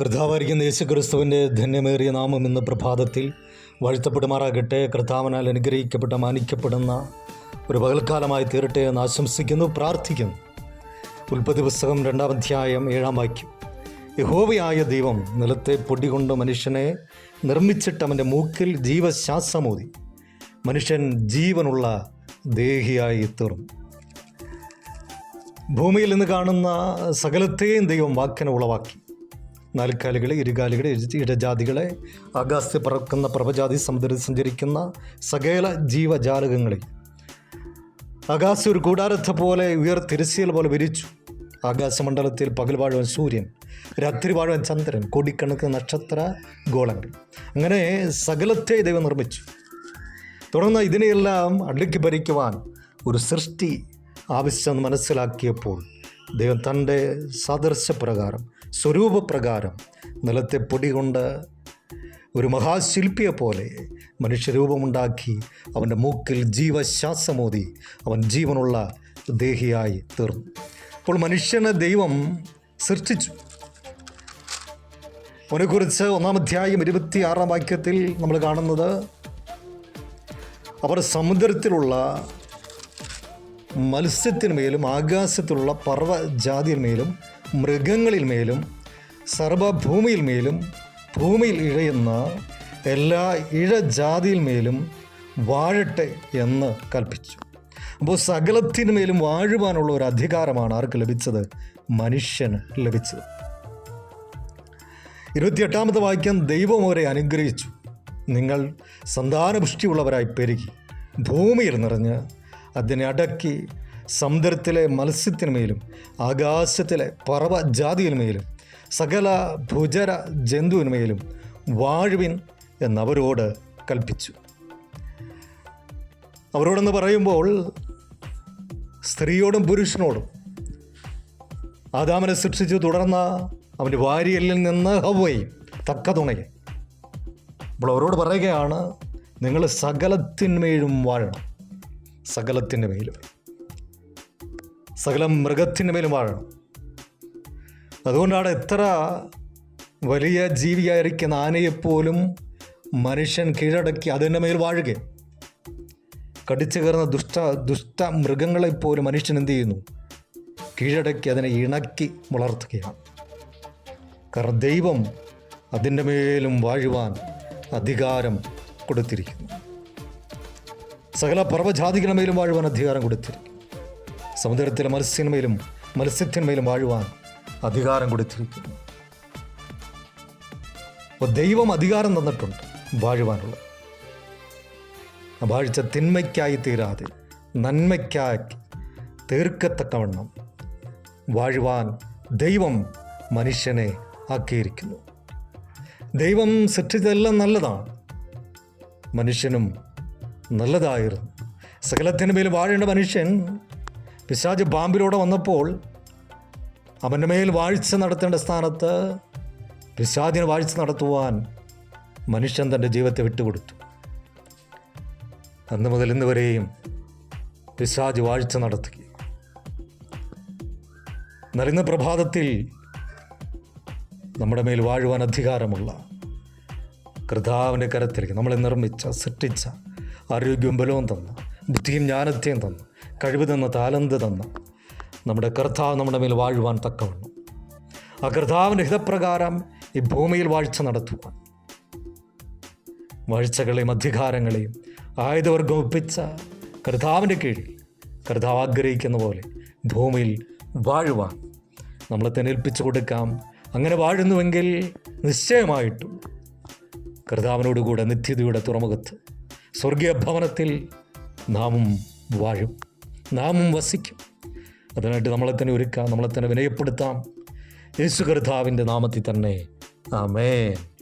കർത്താവായിരിക്കുന്ന യേശു ക്രിസ്തുവിന്റെ ധന്യമേറിയ നാമം ഇന്ന് പ്രഭാതത്തിൽ വാഴ്ത്തപ്പെടുമാറാകട്ടെ. കർത്താവിനാൽ അനുഗ്രഹിക്കപ്പെട്ട മാനിക്കപ്പെടുന്ന ഒരു പകൽക്കാലമായി തീരട്ടെ എന്ന് ആശംസിക്കുന്നു പ്രാർത്ഥിക്കുന്നു. ഉൽപ്പത്തി പുസ്തകം രണ്ടാം അധ്യായം ഏഴാം വാക്യം. യഹോവയായ ദൈവം നിലത്തെ പൊടികൊണ്ട് മനുഷ്യനെ നിർമ്മിച്ചിട്ട് അവന്റെ മൂക്കിൽ ജീവശ്വാസമൂതി മനുഷ്യൻ ജീവനുള്ള ദേഹിയായി തീർന്നു. ഭൂമിയിൽ നിന്ന് കാണുന്ന സകലത്തെയും ദൈവം വാക്കിനെ ഉളവാക്കി. നാൽക്കാലികളെ ഇരുകാലികളെ ഇടജാതികളെ ആകാശത്ത് പറക്കുന്ന പ്രഭജാതി സമുദ്രത്തിൽ സഞ്ചരിക്കുന്ന സകല ജീവജാലകങ്ങളെ. ആകാശം ഒരു കൂടാരത്തെ പോലെ ഉയർ തിരശ്ശീല പോലെ വിരിച്ചു. ആകാശമണ്ഡലത്തിൽ പകൽ വാഴുവൻ സൂര്യൻ രാത്രി വാഴുവൻ ചന്ദ്രൻ കോടിക്കണക്കിന് നക്ഷത്ര ഗോളങ്ങൾ. അങ്ങനെ സകലത്തെ ദൈവം നിർമ്മിച്ചു. തുടർന്ന് ഇതിനെയെല്ലാം അടുക്കി ഭരിക്കുവാൻ ഒരു സൃഷ്ടി ആവശ്യം മനസ്സിലാക്കിയപ്പോൾ ദൈവം തന്റെ സദൃശപ്രകാരം സ്വരൂപപ്രകാരം നിലത്തെ പൊടി കൊണ്ട് ഒരു മഹാശില്പിയെ പോലെ മനുഷ്യരൂപമുണ്ടാക്കി അവന്റെ മൂക്കിൽ ജീവശ്വാസമോതി അവൻ ജീവനുള്ള ദേഹിയായി തീർന്നു. അപ്പോൾ മനുഷ്യനെ ദൈവം സൃഷ്ടിച്ചു. അവനെക്കുറിച്ച് ഒന്നാമധ്യായം ഇരുപത്തി ആറാം വാക്യത്തിൽ നമ്മൾ കാണുന്നത് അവർ സമുദ്രത്തിലുള്ള മത്സ്യത്തിന്മേലും ആകാശത്തിലുള്ള പർവജാതിന്മേലും മൃഗങ്ങളിൽ മേലും സർവഭൂമിയിൽ മേലും ഭൂമിയിൽ ഇഴയുന്ന എല്ലാ ഇഴജാതിയിൽമേലും വാഴട്ടെ എന്ന് കൽപ്പിച്ചു. അപ്പോൾ സകലത്തിന്മേലും വാഴുവാനുള്ള ഒരു അധികാരമാണ് ആർക്ക് ലഭിച്ചത്? മനുഷ്യന് ലഭിച്ചത്. ഇരുപത്തിയെട്ടാമത്തെ വാക്യം ദൈവം അവരെ അനുഗ്രഹിച്ചു. നിങ്ങൾ സന്താനപുഷ്ടിയുള്ളവരായി പെരുകി. ഭൂമിയിൽ നിറഞ്ഞ് അതിനെ അടക്കി സമുദ്രത്തിലെ മത്സ്യത്തിന്മേലും ആകാശത്തിലെ പറവജാതിയിന്മേലും സകല ഭുജര ജന്തുവിന്മേലും വാഴുവിൻ എന്നവരോട് കൽപ്പിച്ചു. അവരോടെന്ന് പറയുമ്പോൾ സ്ത്രീയോടും പുരുഷനോടും ആദാമനെ സൃഷ്ടിച്ചു തുടർന്ന അവന്റെ വാരിയലിൽ നിന്ന് ഹവയും തക്ക തുണയെ. അപ്പോൾ അവരോട് പറയുകയാണ് നിങ്ങൾ സകലത്തിന്മേഴും വാഴണം. സകലത്തിന്റെ മേലും. സകല മൃഗത്തിന്റെ മേലും വാഴണം. അതുകൊണ്ടാണ് എത്ര വലിയ ജീവിയായിരിക്കുന്ന ആനയെപ്പോലും മനുഷ്യൻ കീഴടക്കി അതിന്റെ മേൽ വാഴുക. കടിച്ചു കയറുന്ന ദുഷ്ട ദുഷ്ട മൃഗങ്ങളെപ്പോലും മനുഷ്യൻ എന്ത് ചെയ്യുന്നു? കീഴടക്കി അതിനെ ഇണക്കി വളർത്തുകയാണ് കാരണം ദൈവം അതിന്റെ മേലും വാഴുവാൻ അധികാരം കൊടുത്തിരിക്കുന്നു. സകല പർവജാതികളുടെ മേലും വാഴുവാൻ അധികാരം കൊടുത്തിരിക്കുന്നു. സമുദ്രത്തിലെ മത്സ്യന്മേലും മത്സ്യത്തിന്മേലും വാഴുവാൻ അധികാരം കൊടുത്തിരിക്കുന്നു. അപ്പോൾ ദൈവം അധികാരം തന്നിട്ടുണ്ട് വാഴുവാനുള്ള വാഴ്ച തിന്മയ്ക്കായി തീരാതെ നന്മയ്ക്കായി തീർക്കത്തക്കവണ്ണം വാഴുവാൻ ദൈവം മനുഷ്യനെ ആക്കിയിരിക്കുന്നു. ദൈവം സൃഷ്ടിച്ചതെല്ലാം നല്ലതാണ്. മനുഷ്യനും നല്ലതായിരുന്നു. സകലത്തിന് മേൽ വാഴേണ്ട മനുഷ്യൻ പിശാജ് പാമ്പിലൂടെ വന്നപ്പോൾ അവന്റെ മേൽ വാഴ്ച നടത്തേണ്ട സ്ഥാനത്ത് പിശാജിന് വാഴ്ച നടത്തുവാൻ മനുഷ്യൻ തന്റെ ജീവിതത്തെ വിട്ടുകൊടുത്തു. അന്ന് മുതൽ ഇന്ന് വരെയും പിശാജ് വാഴ്ച നടത്തുകയും എന്നാൽ പ്രഭാതത്തിൽ നമ്മുടെ മേൽ വാഴുവാൻ അധികാരമുള്ള കർത്താവിന്റെ കരത്തിലേക്ക് നമ്മളെ നിർമ്മിച്ച സൃഷ്ടിച്ച ആരോഗ്യവും ബലവും തന്നു. ബുദ്ധിയും ജ്ഞാനത്തെയും തന്നു. കഴിവ് തന്ന താലന്ത് തന്നു. നമ്മുടെ കർത്താവ് നമ്മുടെ മേൽ വാഴുവാൻ തക്കവണ്ണം. ആ കർത്താവിന്റെ ഹിതപ്രകാരം ഈ ഭൂമിയിൽ വാഴ്ച നടത്തുവാൻ. വാഴ്ചകളെയും അധികാരങ്ങളെയും ആയുധവർഗം ഒപ്പിച്ച കർത്താവിന്റെ കീഴിൽ കർത്താവ് ആഗ്രഹിക്കുന്ന പോലെ ഭൂമിയിൽ വാഴുവാൻ. നമ്മളെ തന്നെ ഏൽപ്പിച്ചു കൊടുക്കാം. അങ്ങനെ വാഴുന്നുവെങ്കിൽ നിശ്ചയമായിട്ടും കർത്താവിനോടുകൂടെ നിത്യതയുടെ തുറമുഖത്ത് സ്വർഗീയ ഭവനത്തിൽ നാമും വാഴും നാമും വസിക്കും. അതിനായിട്ട് നമ്മളെ തന്നെ ഒരുക്കാം നമ്മളെ തന്നെ വിനയപ്പെടുത്താം. യേശു കർത്താവിന്റെ നാമത്തിൽ തന്നെ. ആമേൻ.